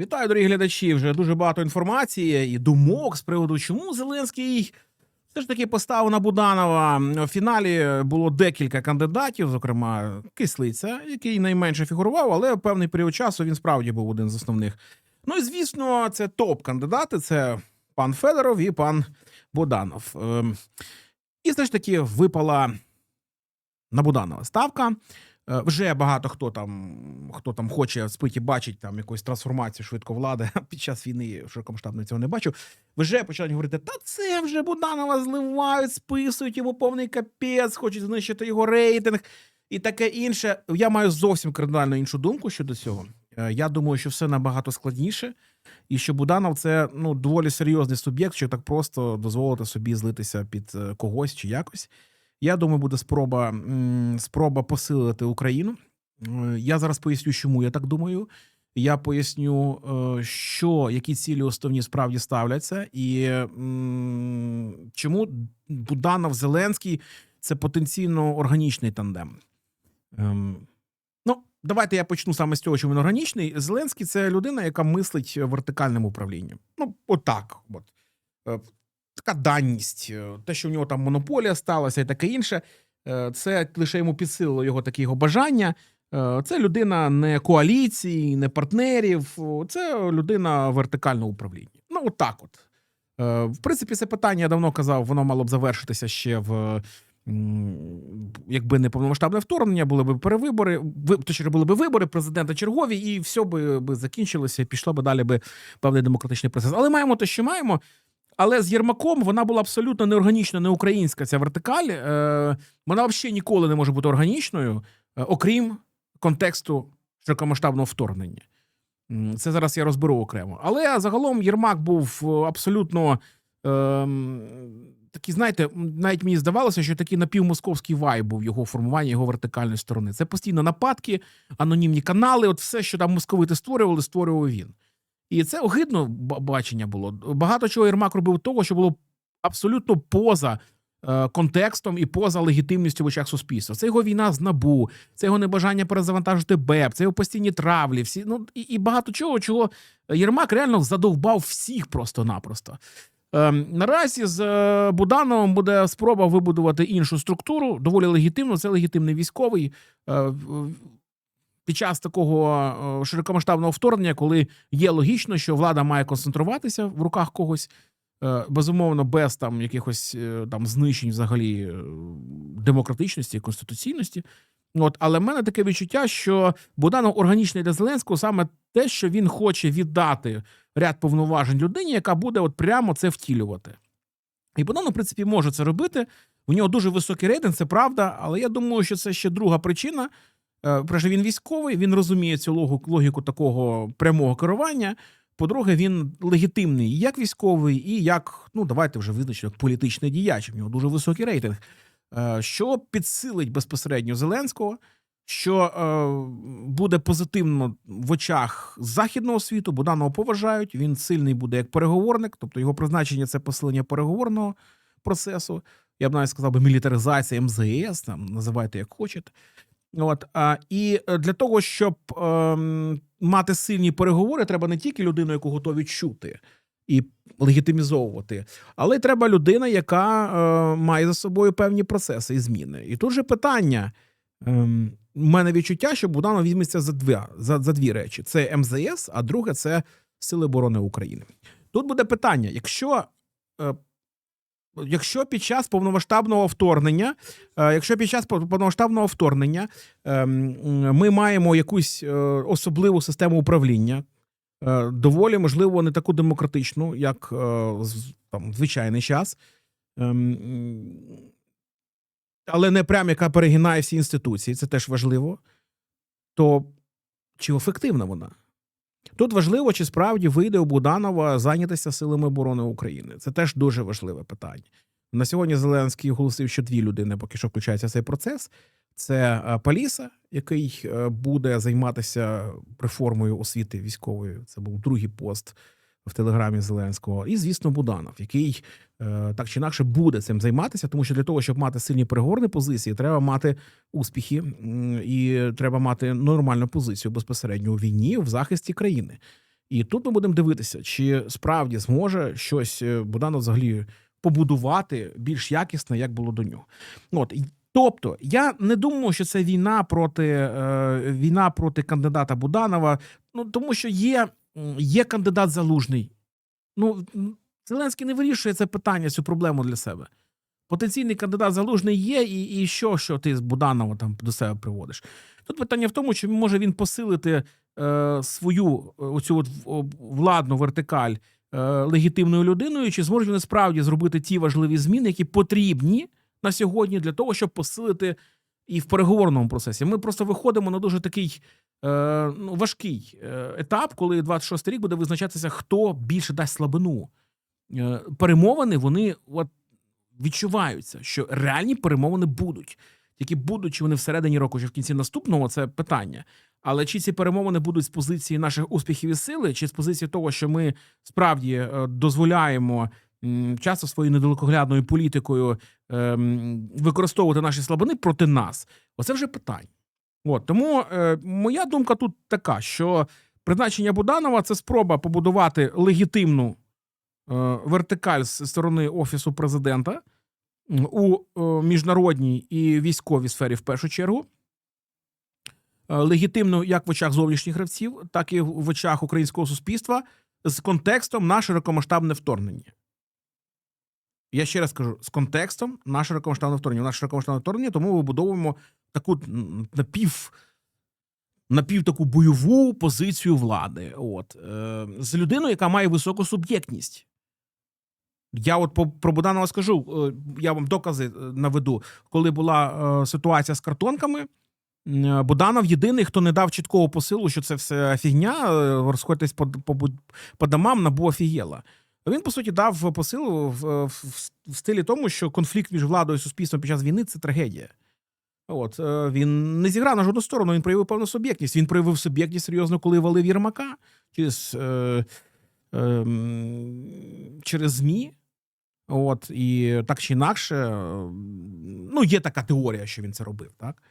Вітаю, дорогі глядачі. Вже дуже багато інформації і думок з приводу, чому Зеленський все ж таки поставив на Буданова. В фіналі було декілька кандидатів, зокрема Кислиця, який найменше фігурував, але певний період часу він справді був один з основних. Ну і звісно, це топ-кандидати: це пан Федоров і пан Буданов. Ем, І все ж таки випала на Буданова ставка. Е, Вже багато хто там, хто там хоче спиті бачить там якусь трансформацію швидко влади під час війни широкомасштабно цього не бачу. Вже почали говорити: та це вже Буданова зливають, списують йому повний капець, хочуть знищити його рейтинг і таке інше. Я маю зовсім кардинально іншу думку щодо цього. Е, Я думаю, що все набагато складніше, і що Буданов це ну доволі серйозний суб'єкт, що так просто дозволити собі злитися під е, когось чи якось. Я думаю, буде спроба, спроба посилити Україну. Е, Я зараз поясню, чому я так думаю. Я поясню, е, що які цілі основні справді ставляться, і чому Буданов Зеленський це потенційно органічний тандем. Ем, Ну, давайте я почну саме з цього, що він органічний. Зеленський це людина, яка мислить вертикальним управлінням. Ну, отак. От. Така даність, е, те, що в нього там монополія сталася і таке інше, е, це лише йому підсилило його таке його бажання. Е, Це людина не коаліції, не партнерів, це людина вертикального управління. Ну, отак от. В принципі, це питання я давно казав, воно мало б завершитися ще в. Якби не повномасштабне вторгнення, були б перевибори, точніше, були б вибори президента чергові, і все би, би закінчилося, і пішло би далі би певний демократичний процес. Але маємо те, що маємо. Але з Єрмаком вона була абсолютно неорганічна, не українська ця вертикаль. Е, вона взагалі ніколи не може бути органічною, е, окрім контексту широкомасштабного вторгнення. Це зараз я розберу окремо. Але загалом Єрмак був е, абсолютно ем, такий, знаєте, навіть мені здавалося, що такий напівмосковський вайб був його формування, його вертикальної сторони. Це постійно нападки, анонімні канали. От все, що там московити створювали, створював він. І це огидно бачення було. Багато чого Єрмак робив того, що було абсолютно поза е, контекстом і поза легітимністю в очах суспільства. Це його війна з набу, це його небажання перезавантажити БЕП, це його постійні травлі. Всі ну і, і багато чого, чого Єрмак реально задовбав всіх просто-напросто. Ем, наразі з е, Будановим буде спроба вибудувати іншу структуру, доволі легітимно. Це легітимний військовий. Е, під час такого е, широкомасштабного вторгнення, коли є логічно, що влада має концентруватися в руках когось, е, безумовно, без там якихось е, там знищень взагалі демократичності конституційності. От, але в мене таке відчуття, що Буданов органічний для Зеленського саме те, що він хоче віддати ряд повноважень людині, яка буде от прямо це втілювати. І Буданов, в принципі, може це робити. У нього дуже високий рейтинг, це правда, але я думаю, що це ще друга причина. Е, Перше, він військовий, він розуміє цю логіку такого прямого керування. По-друге, він легітимний як військовий, і як, ну давайте вже визначимо, як політичний діяч. У нього дуже високий рейтинг, Е, що підсилить безпосередньо Зеленського, що е, буде позитивно в очах західного світу. Буданова поважають. Він сильний буде як переговорник, тобто його призначення це посилення переговорного процесу. Я б навіть сказав би мілітаризація МЗС, там називайте як хочете. От а, і е, для того, щоб ем, мати сильні переговори, треба не тільки людину, яку готові чути і легітимізовувати, але й треба людина, яка е, має за собою певні процеси і зміни. І тут же питання. Ем, у мене відчуття, що Буданов візьметься за дві, за, за дві речі: це МЗС, а друге це Сили оборони України. Тут буде питання: якщо. Е, Якщо під час повномасштабного вторгнення, е, якщо під час повномасштабного вторгнення ем, ми маємо якусь е, особливу систему управління, е, доволі можливо не таку демократичну, як там звичайний час, ем, але не прям яка перегинає всі інституції, це теж важливо. То чи ефективна вона? Тут важливо, чи справді вийде у Буданова зайнятися силами оборони України. Це теж дуже важливе питання. На сьогодні Зеленський оголосив, що дві людини поки що включаються в цей процес. Це е, Паліса, який е, буде займатися реформою освіти військової. Це був другий пост в телеграмі Зеленського. І, звісно, Буданов, який так чи інакше буде цим займатися, тому що для того, щоб мати сильні переговорні позиції, треба мати успіхи і треба мати нормальну позицію безпосередньо у війні в захисті країни. І тут ми будемо дивитися, чи справді зможе щось е, Буданов взагалі побудувати більш якісне, як було до нього. От тобто, я не думаю, що це війна проти е, війна проти кандидата Буданова. Ну тому що є, є кандидат залужний. Ну Зеленський не вирішує це питання, цю проблему для себе. Потенційний кандидат залужний є, і, і що, що ти з Буданова там до себе приводиш? Тут питання в тому, чи може він посилити е, свою е, оцю от владну вертикаль е, легітимною людиною, чи зможе він справді зробити ті важливі зміни, які потрібні на сьогодні для того, щоб посилити і в переговорному процесі. Ми просто виходимо на дуже такий е, ну, важкий е, етап, коли 26 рік буде визначатися, хто більше дасть слабину. Е, перемовини вони от відчуваються, що реальні перемовини будуть. Тільки будуть чи вони всередині року, чи в кінці наступного, це питання. Але чи ці перемовини будуть з позиції наших успіхів і сили, чи з позиції того, що ми справді е, дозволяємо часто своєю недалекоглядною політикою ем, використовувати наші слабини проти нас? Оце вже питання. От тому е, моя думка тут така, що призначення Буданова це спроба побудувати легітимну е, вертикаль з сторони офісу президента у е, міжнародній і військовій сфері в першу чергу. Е, Легітимно як в очах зовнішніх гравців, так і в очах українського суспільства з контекстом на широкомасштабне вторгнення. Я ще раз кажу: з контекстом на широкомасштабне вторгнення. У нас широкомасштабне вторгнення, тому ми вибудовуємо таку напів, напів таку бойову позицію влади. От е, з людиною, яка має високу суб'єктність. Я от по про Буданова скажу, е, я вам докази е, наведу, коли була е, ситуація з картонками. Буданов єдиний, хто не дав чіткого посилу, що це все фігня, розходьтесь по, по, по домам, набу офігела. Він, по суті, дав посил в, в, в стилі тому, що конфлікт між владою і суспільством під час війни це трагедія. От він не зіграв на жодну сторону, він проявив певну суб'єктність. Він проявив суб'єктність серйозно, коли валив Єрмака через, через ЗМІ. От, і так чи інакше, ну, є така теорія, що він це робив, так?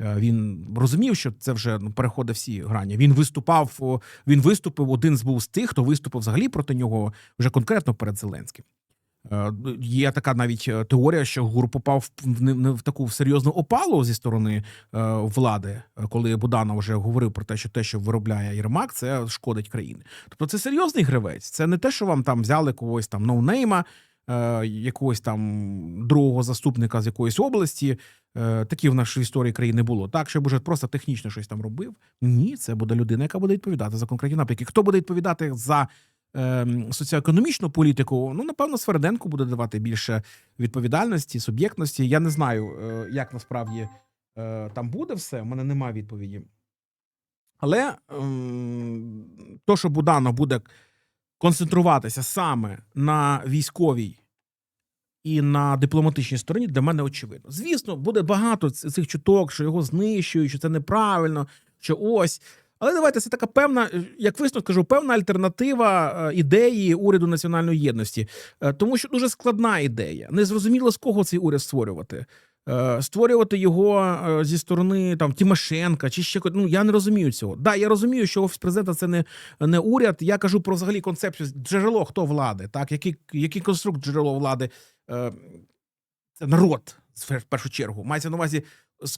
Е, Він розумів, що це вже ну, переходить всі грані. Він виступав, він виступив один з був з тих, хто виступив взагалі проти нього вже конкретно перед Зеленським. Е, Є така навіть е, теорія, що ГУР попав в не- в таку серйозну опалу зі сторони влади, коли Буданов вже говорив про те, що те, що виробляє Єрмак, це шкодить країні. Тобто це серйозний гравець. Це не те, що вам там взяли когось там ноунейма, е, якогось там другого заступника з якоїсь області. Е, Такі в нашій історії країни було. Так, щоб уже просто технічно щось там робив. Ні, це буде людина, яка буде відповідати за конкретні напрямки. Хто буде відповідати за ем, соціоекономічну політику? Ну, напевно, Сверденко буде давати більше відповідальності, суб'єктності. Я не знаю, е, як насправді е, там буде все. У мене немає відповіді. Але ем, то, що Буданов буде концентруватися саме на військовій і на дипломатичній стороні, для мене очевидно. Звісно, буде багато цих чуток, що його знищують, що це неправильно, що ось. Але давайте це така певна, е, як висновок кажу, певна альтернатива е, ідеї уряду національної єдності, Е, тому що дуже складна ідея. Незрозуміло з кого цей уряд створювати. Е, Створювати його е, зі сторони там Тимошенка чи ще ну я не розумію цього. Да, я розумію, що офіс президента це не, не уряд. Я кажу про взагалі концепцію джерело хто влади, так який, який конструкт джерело влади. Е, Це народ в першу чергу. Мається на увазі,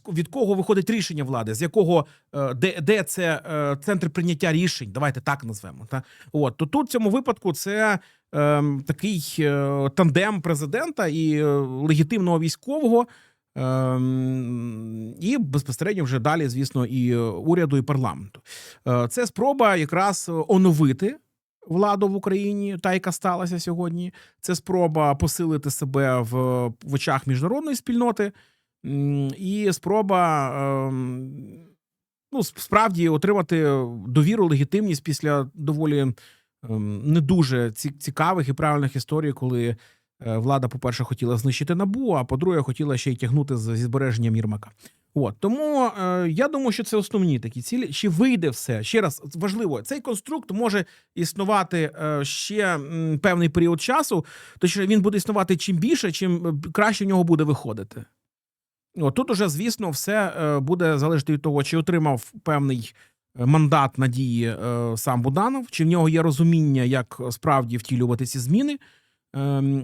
від кого виходить рішення влади, з якого де, де це центр прийняття рішень. Давайте так назвемо. Та от то тут в цьому випадку це е, такий е, тандем президента і легітимного військового. Ем, І безпосередньо вже далі, звісно, і е, уряду, і парламенту. Е, Це спроба якраз оновити владу в Україні, та яка сталася сьогодні. Це спроба посилити себе в, в очах міжнародної спільноти, і спроба ем, ну, справді отримати довіру, легітимність після доволі ем, не дуже цікавих і правильних історій, коли е, влада, по-перше, хотіла знищити набу, а по-друге, хотіла ще й тягнути зі збереженням Єрмака. От тому е, я думаю, що це основні такі цілі. Чи вийде все ще раз важливо, цей конструкт може існувати е, ще м, певний період часу, то що він буде існувати чим більше, чим е, краще в нього буде виходити. От тут уже, звісно, все е, буде залежати від того, чи отримав певний мандат надії е, сам Буданов, чи в нього є розуміння, як справді втілювати ці зміни,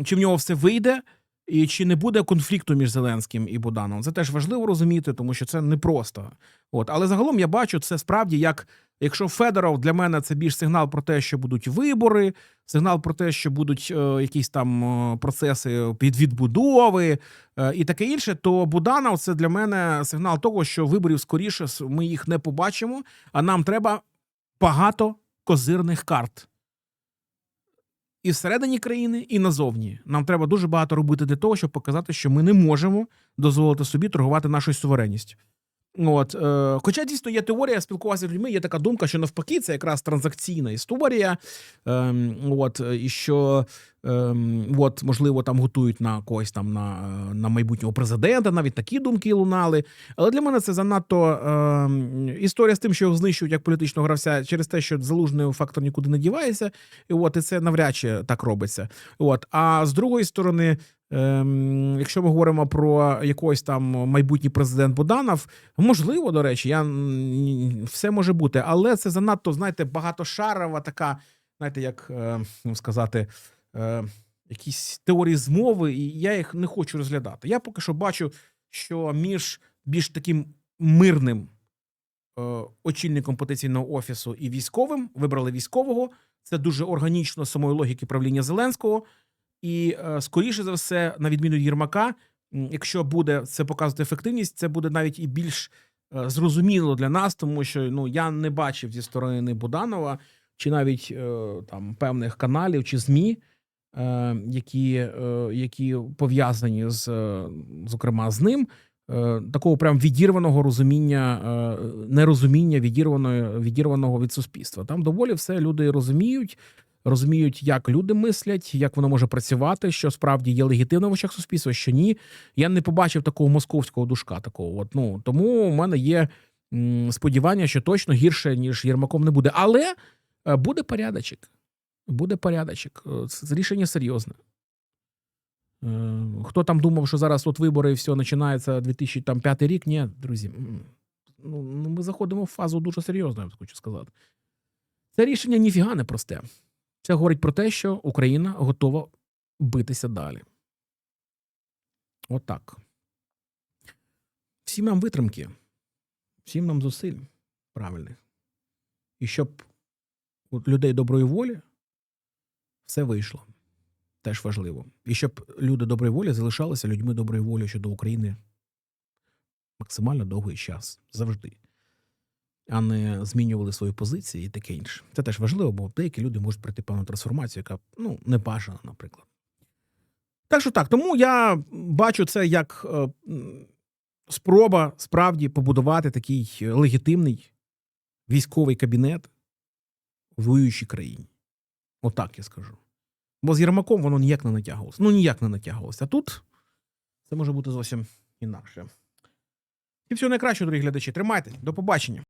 чи в нього все вийде, і чи не буде конфлікту між Зеленським і Будановим. Це теж важливо розуміти, тому що це непросто. От, але загалом я бачу це справді як. Якщо Федоров для мене це більш сигнал про те, що будуть вибори, сигнал про те, що будуть е, якісь там е, процеси під відбудови е, і таке інше, то Буданов це для мене сигнал того, що виборів скоріше ми їх не побачимо, а нам треба багато козирних карт. І всередині країни, і назовні. Нам треба дуже багато робити для того, щоб показати, що ми не можемо дозволити собі торгувати нашою суверенністю. От, е, хоча дійсно є теорія, спілкуватися з людьми, є така думка, що навпаки, це якраз транзакційна історія. Е, от, і що ем, от, можливо, там готують на когось там на, е, на майбутнього президента, навіть такі думки лунали. Але для мене це занадто ем, історія з тим, що його знищують як політичного гравця через те, що залужний фактор нікуди не дівається. І от і це навряд чи так робиться. От, а з другої сторони. Ем, якщо ми говоримо про якийсь там майбутній президент Буданов, можливо, до речі, я все може бути, але це занадто, знаєте, багатошарова така, знаєте, як е, ну, сказати, е, якісь теорії змови, і я їх не хочу розглядати. Я поки що бачу, що між більш таким мирним е, очільником потенційного офісу і військовим вибрали військового. Це дуже органічно самої логіки правління Зеленського. І е, скоріше за все, на відміну Єрмака, якщо буде це показувати ефективність, це буде навіть і більш е, зрозуміло для нас, тому що ну я не бачив зі сторони Буданова чи навіть е, там певних каналів чи змі, які, е, які пов'язані з е, зокрема з ним. е, Такого прям відірваного розуміння, е, нерозуміння відірваного, відірваного від суспільства. Там доволі все люди розуміють, розуміють, як люди мислять, як воно може працювати, що справді є легітимно в очах суспільства, що ні. Я не побачив такого московського душка. Такого от ну тому у мене є сподівання, що точно гірше ніж Єрмаком не буде. Але е, буде порядочок. Буде порядочок. Це рішення серйозне. Е, Хто там думав, що зараз от вибори і все починається 2005 рік? Ні, друзі. Ну, ну, ми заходимо в фазу дуже серйозну, я хочу сказати. Це рішення ніфіга не просте. Це говорить про те, що Україна готова битися далі. Отак. Всім нам витримки, всім нам зусиль правильних. І щоб у людей доброї волі все вийшло. Теж важливо. І щоб люди доброї волі залишалися людьми доброї волі щодо України максимально довгий час. Завжди. А не змінювали свої позиції і таке інше. Це теж важливо, бо деякі люди можуть пройти певну трансформацію, яка ну, не бажана, наприклад. Так що так, тому я бачу це як е, спроба справді побудувати такий легітимний військовий кабінет в воюючій країні. Отак я скажу. Бо з Єрмаком воно ніяк не натягувалося. Ну, ніяк не натягувалося. А тут це може бути зовсім інакше. І всього найкращого, дорогі глядачі. Тримайтесь. До побачення.